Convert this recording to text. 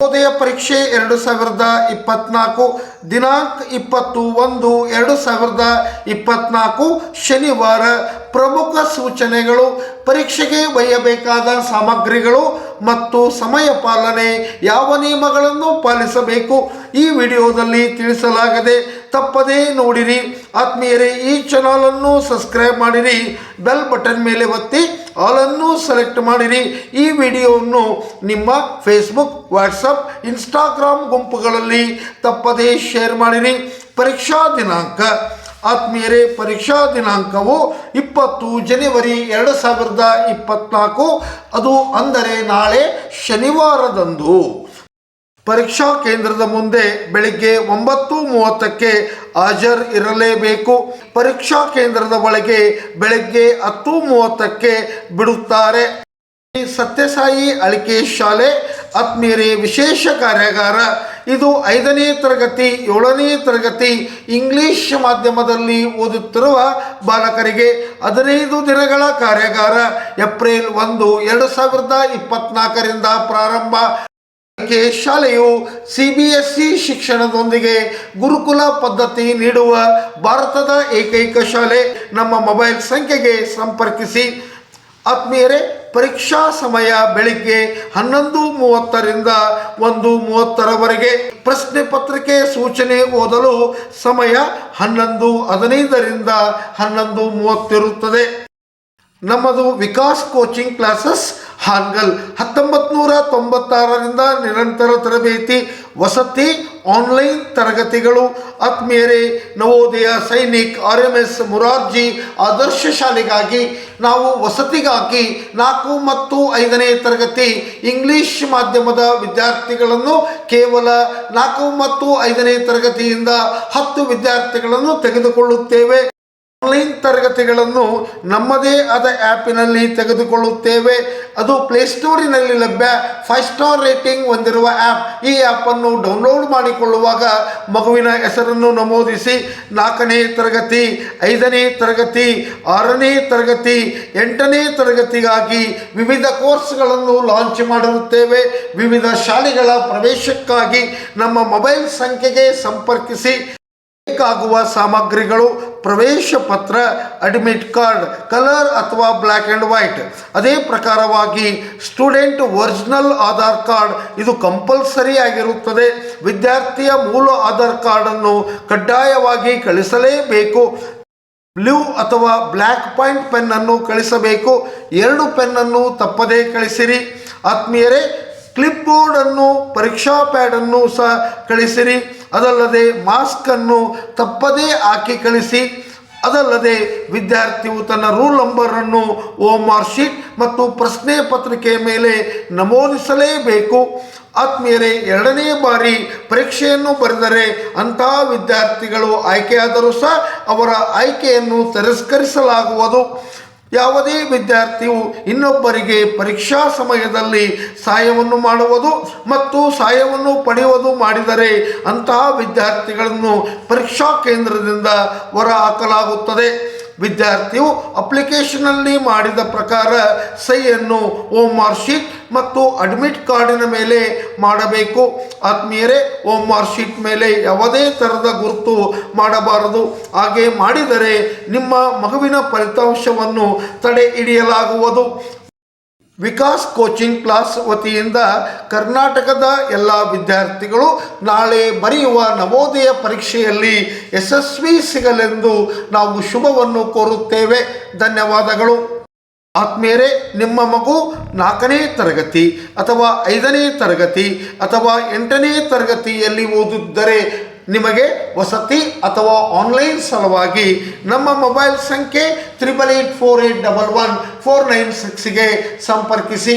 ನವೋದಯ ಪರೀಕ್ಷೆ ಎರಡು ಸಾವಿರದ ಇಪ್ಪತ್ನಾಲ್ಕು, ದಿನಾಂಕ ಇಪ್ಪತ್ತು ಒಂದು, ಎರಡು ಸಾವಿರದ ಇಪ್ಪತ್ನಾಲ್ಕು ಶನಿವಾರ. ಪ್ರಮುಖ ಸೂಚನೆಗಳು, ಪರೀಕ್ಷೆಗೆ ಒಯ್ಯಬೇಕಾದ ಸಾಮಗ್ರಿಗಳು ಮತ್ತು ಸಮಯ ಪಾಲನೆ ಯಾವ ನಿಯಮಗಳನ್ನು ಪಾಲಿಸಬೇಕು ಈ ವಿಡಿಯೋದಲ್ಲಿ ತಿಳಿಸಲಾಗದೆ ತಪ್ಪದೇ ನೋಡಿರಿ. ಆತ್ಮೀಯರೇ, ಈ ಚಾನಲನ್ನು ಸಬ್ಸ್ಕ್ರೈಬ್ ಮಾಡಿರಿ. ಬೆಲ್ ಬಟನ್ ಮೇಲೆ ಒತ್ತಿ ಆಲನ್ನು ಸೆಲೆಕ್ಟ್ ಮಾಡಿರಿ. ಈ ವಿಡಿಯೋವನ್ನು ನಿಮ್ಮ ಫೇಸ್ಬುಕ್ ವಾಟ್ಸಪ್ ಇನ್ಸ್ಟಾಗ್ರಾಮ್ ಗುಂಪುಗಳಲ್ಲಿ ತಪ್ಪದೇ ಶೇರ್ ಮಾಡಿರಿ. ಪರೀಕ್ಷಾ ದಿನಾಂಕ ಆತ್ಮೀಯರೇ, ಪರೀಕ್ಷಾ ದಿನಾಂಕವು ಇಪ್ಪತ್ತು ಜನವರಿ ಎರಡು ಸಾವಿರದ ಇಪ್ಪತ್ನಾಲ್ಕು. ಅದು ಅಂದರೆ ನಾಳೆ ಶನಿವಾರದಂದು. ಪರೀಕ್ಷಾ ಕೇಂದ್ರದ ಮುಂದೆ ಬೆಳಿಗ್ಗೆ ಒಂಬತ್ತು ಮೂವತ್ತಕ್ಕೆ ಹಾಜರ್ ಇರಲೇಬೇಕು. ಪರೀಕ್ಷಾ ಕೇಂದ್ರದ ಒಳಗೆ ಬೆಳಗ್ಗೆ ಹತ್ತು ಮೂವತ್ತಕ್ಕೆ ಬಿಡುತ್ತಾರೆ. ಸತ್ಯಸಾಯಿ ಅಳಿಕೆ ಶಾಲೆ, ಆತ್ಮೀಯರೇ, ವಿಶೇಷ ಕಾರ್ಯಾಗಾರ ಇದು ಐದನೇ ತರಗತಿ, ಏಳನೇ ತರಗತಿ ಇಂಗ್ಲಿಷ್ ಮಾಧ್ಯಮದಲ್ಲಿ ಓದುತ್ತಿರುವ ಬಾಲಕರಿಗೆ ಹದಿನೈದು ದಿನಗಳ ಕಾರ್ಯಾಗಾರ ಏಪ್ರಿಲ್ ಒಂದು, ಎರಡು ಸಾವಿರದ ಇಪ್ಪತ್ನಾಲ್ಕರಿಂದ ಪ್ರಾರಂಭ. ಶಾಲೆಯು ಸಿ ಬಿ ಎಸ್ ಇ ಶಿಕ್ಷಣದೊಂದಿಗೆ ಗುರುಕುಲ ಪದ್ಧತಿ ನೀಡುವ ಭಾರತದ ಏಕೈಕ ಶಾಲೆ. ನಮ್ಮ ಮೊಬೈಲ್ ಸಂಖ್ಯೆಗೆ ಸಂಪರ್ಕಿಸಿ. ಆತ್ಮೀಯರೇ ಪರೀಕ್ಷಾ ಸಮಯ ಬೆಳಿಗ್ಗೆ ಹನ್ನೊಂದು ಮೂವತ್ತರಿಂದ ಒಂದು ಮೂವತ್ತರವರೆಗೆ ಪ್ರಶ್ನೆ ಪತ್ರಿಕೆ ಸೂಚನೆ ಓದಲು ಸಮಯ ಹನ್ನೊಂದು ಹದಿನೈದರಿಂದ ಹನ್ನೊಂದು ಮೂವತ್ತಿರುತ್ತದೆ. ನಮ್ಮದು ವಿಕಾಸ್ ಕೋಚಿಂಗ್ ಕ್ಲಾಸಸ್ ಹಾನ್ಗಲ್ ಹತ್ತೊಂಬತ್ತು ನೂರ ತೊಂಬತ್ತಾರರಿಂದ ನಿರಂತರ ತರಬೇತಿ ವಸತಿ ಆನ್ಲೈನ್ ತರಗತಿಗಳು. ಆತ್ಮೀಯರೇ, Navodaya Sainik R M S Morarji Adarsha ಶಾಲೆಗಾಗಿ ನಾವು ವಸತಿಗಾಗಿ ನಾಲ್ಕು ಮತ್ತು ಐದನೇ ತರಗತಿ ಇಂಗ್ಲಿಷ್ ಮಾಧ್ಯಮದ ವಿದ್ಯಾರ್ಥಿಗಳನ್ನು ಕೇವಲ ನಾಲ್ಕು ಮತ್ತು ಐದನೇ ತರಗತಿಯಿಂದ ಹತ್ತು ವಿದ್ಯಾರ್ಥಿಗಳನ್ನು ತೆಗೆದುಕೊಳ್ಳುತ್ತೇವೆ. ಆನ್ಲೈನ್ ತರಗತಿಗಳನ್ನು ನಮ್ಮದೇ ಆದ ಆ್ಯಪಿನಲ್ಲಿ ತೆಗೆದುಕೊಳ್ಳುತ್ತೇವೆ. ಅದು ಪ್ಲೇಸ್ಟೋರಿನಲ್ಲಿ ಲಭ್ಯ. ಫೈವ್ ಸ್ಟಾರ್ ರೇಟಿಂಗ್ ಹೊಂದಿರುವ ಆ್ಯಪ್ ಈ ಆ್ಯಪನ್ನು ಡೌನ್ಲೋಡ್ ಮಾಡಿಕೊಳ್ಳುವಾಗ ಮಗುವಿನ ಹೆಸರನ್ನು ನಮೂದಿಸಿ ನಾಲ್ಕನೇ ತರಗತಿ, ಐದನೇ ತರಗತಿ, ಆರನೇ ತರಗತಿ, ಎಂಟನೇ ತರಗತಿಗಾಗಿ ವಿವಿಧ ಕೋರ್ಸ್ಗಳನ್ನು ಲಾಂಚ್ ಮಾಡಿರುತ್ತೇವೆ. ವಿವಿಧ ಶಾಲೆಗಳ ಪ್ರವೇಶಕ್ಕಾಗಿ ನಮ್ಮ ಮೊಬೈಲ್ ಸಂಖ್ಯೆಗೆ ಸಂಪರ್ಕಿಸಿ. ಬೇಕಾಗುವ ಸಾಮಗ್ರಿಗಳು, ಪ್ರವೇಶ ಪತ್ರ ಅಡ್ಮಿಟ್ ಕಾರ್ಡ್ ಕಲರ್ ಅಥವಾ ಬ್ಲ್ಯಾಕ್ ಆ್ಯಂಡ್ ವೈಟ್ ಅದೇ ಪ್ರಕಾರವಾಗಿ ಸ್ಟೂಡೆಂಟ್ ಒರಿಜಿನಲ್ ಆಧಾರ್ ಕಾರ್ಡ್ ಇದು ಕಂಪಲ್ಸರಿ ಆಗಿರುತ್ತದೆ. ವಿದ್ಯಾರ್ಥಿಯ ಮೂಲ ಆಧಾರ್ ಕಾರ್ಡನ್ನು ಕಡ್ಡಾಯವಾಗಿ ಕಳಿಸಲೇಬೇಕು. ಬ್ಲೂ ಅಥವಾ ಬ್ಲ್ಯಾಕ್ ಪಾಯಿಂಟ್ ಪೆನ್ನನ್ನು ಕಳಿಸಬೇಕು. ಎರಡು ಪೆನ್ನನ್ನು ತಪ್ಪದೇ ಕಳಿಸಿರಿ. ಆತ್ಮೀಯರೇ ಕ್ಲಿಪ್ ಬೋರ್ಡನ್ನು ಪರೀಕ್ಷಾ ಪ್ಯಾಡನ್ನು ಸಹ ಕಳಿಸಿರಿ. ಅದಲ್ಲದೆ ಮಾಸ್ಕನ್ನು ತಪ್ಪದೇ ಹಾಕಿ ಕಳಿಸಿ, ಅದಲ್ಲದೆ ವಿದ್ಯಾರ್ಥಿಯು ತನ್ನ ರೂಲ್ ನಂಬರನ್ನು ಓಮ್ ಮಾರ್ಕ್ ಶೀಟ್ ಮತ್ತು ಪ್ರಶ್ನೆ ಪತ್ರಿಕೆಯ ಮೇಲೆ ನಮೂದಿಸಲೇಬೇಕು. ಆತ್ಮೀಯರೇ, ಎರಡನೇ ಬಾರಿ ಪರೀಕ್ಷೆಯನ್ನು ಬರೆದರೆ ಅಂತಹ ವಿದ್ಯಾರ್ಥಿಗಳು ಆಯ್ಕೆಯಾದರೂ ಸಹ ಅವರ ಆಯ್ಕೆಯನ್ನು ತಿರಸ್ಕರಿಸಲಾಗುವುದು. ಯಾವುದೇ ವಿದ್ಯಾರ್ಥಿಯು ಇನ್ನೊಬ್ಬರಿಗೆ ಪರೀಕ್ಷಾ ಸಮಯದಲ್ಲಿ ಸಹಾಯವನ್ನು ಮಾಡುವುದು ಮತ್ತು ಸಹಾಯವನ್ನು ಪಡೆಯುವುದು ಮಾಡಿದರೆ ಅಂತಹ ವಿದ್ಯಾರ್ಥಿಗಳನ್ನು ಪರೀಕ್ಷಾ ಕೇಂದ್ರದಿಂದ ಹೊರಹಾಕಲಾಗುತ್ತದೆ ವಿದ್ಯಾರ್ಥಿಯು ಅಪ್ಲಿಕೇಶನಲ್ಲಿ ಮಾಡಿದ ಪ್ರಕಾರ ಸಹಿಯನ್ನು ಹೋಮ್ ಮಾರ್ಕ್ ಶೀಟ್ ಮತ್ತು ಅಡ್ಮಿಟ್ ಕಾರ್ಡಿನ ಮೇಲೆ ಮಾಡಬೇಕು. ಆತ್ಮೀಯರೇ ಹೋಮ್ ಮಾರ್ಕ್ ಶೀಟ್ ಮೇಲೆ ಯಾವುದೇ ಥರದ ಗುರುತು ಮಾಡಬಾರದು. ಹಾಗೆ ಮಾಡಿದರೆ ನಿಮ್ಮ ಮಗುವಿನ ಫಲಿತಾಂಶವನ್ನು ತಡೆ ಹಿಡಿಯಲಾಗುವುದು ವಿಕಾಸ್ ಕೋಚಿಂಗ್ ಕ್ಲಾಸ್ ವತಿಯಿಂದ ಕರ್ನಾಟಕದ ಎಲ್ಲ ವಿದ್ಯಾರ್ಥಿಗಳು ನಾಳೆ ಬರೆಯುವ ನವೋದಯ ಪರೀಕ್ಷೆಯಲ್ಲಿ ಯಶಸ್ವಿ ಸಿಗಲೆಂದು ನಾವು ಶುಭವನ್ನು ಕೋರುತ್ತೇವೆ. ಧನ್ಯವಾದಗಳು. ಆತ್ಮೀಯರೇ, ನಿಮ್ಮ ಮಗು ನಾಲ್ಕನೇ ತರಗತಿ ಅಥವಾ ಐದನೇ ತರಗತಿ ಅಥವಾ ಎಂಟನೇ ತರಗತಿಯಲ್ಲಿ ಓದುತ್ತಿದ್ದರೆ ನಿಮಗೆ ವಸತಿ ಅಥವಾ ಆನ್ಲೈನ್ ಸಲುವಾಗಿ ನಮ್ಮ ಮೊಬೈಲ್ ಸಂಖ್ಯೆ triple eight four eight double one four nine ಸಿಕ್ಸ್ಗೆ ಸಂಪರ್ಕಿಸಿ.